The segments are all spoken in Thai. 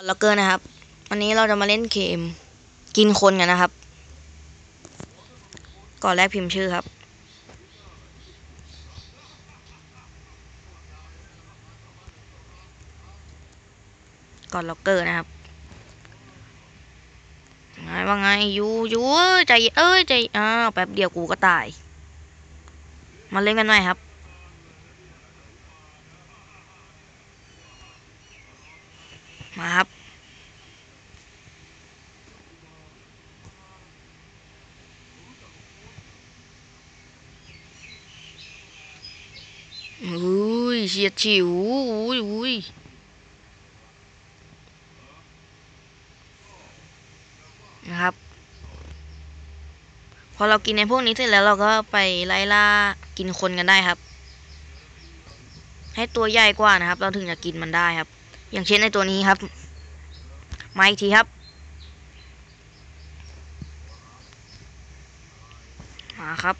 ก่อนล็อกเกอร์นะครับ วันนี้เราจะมาเล่นเกมกินคนกันนะครับ ก่อนแรกพิมพ์ชื่อครับ ก่อนล็อกเกอร์นะครับไงว่าไงยูยูเอ้ยใจเอ้ยใจอ้าวแป๊บเดียวกูก็ตาย มาเล่นกันหน่อยครับ มาครับ อุ้ยเฉียดฉิวอุ้ยอุ้ยนะครับ พอเรากินในพวกนี้เสร็จแล้วเราก็ไปไล่ล่ากินคนกันได้ครับ ให้ตัวใหญ่กว่านะครับ เราถึงจะกินมันได้ครับ อย่างเช่นในตัวนี้ครับ มาอีกทีครับ มาครับ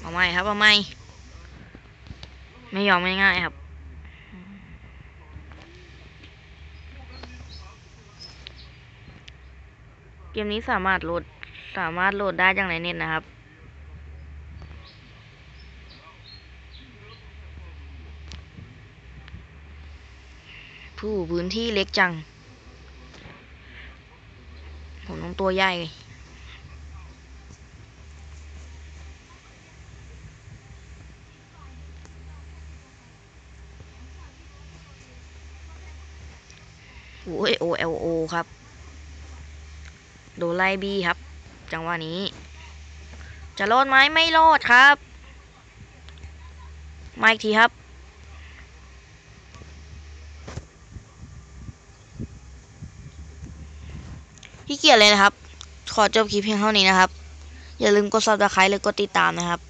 เอาไม่ครับ เอาไม่ไม่ยอมง่ายๆครับเกมนี้สามารถโหลดสามารถโหลดได้จากในเน็ตนะครับ ผู้พื้นที่เล็กจัง ผมต้องตัวใหญ่โอ้ย O L O ครับ โดนไล่บี้ครับ จังหวะนี้ จะรอดไหมไม่รอดครับ มาอีกทีครับ พี่เกียรเลยนะครับ ขอจบคลิปเพียงเท่านี้นะครับ อย่าลืมกด subscribe หรือกดติดตามนะครับ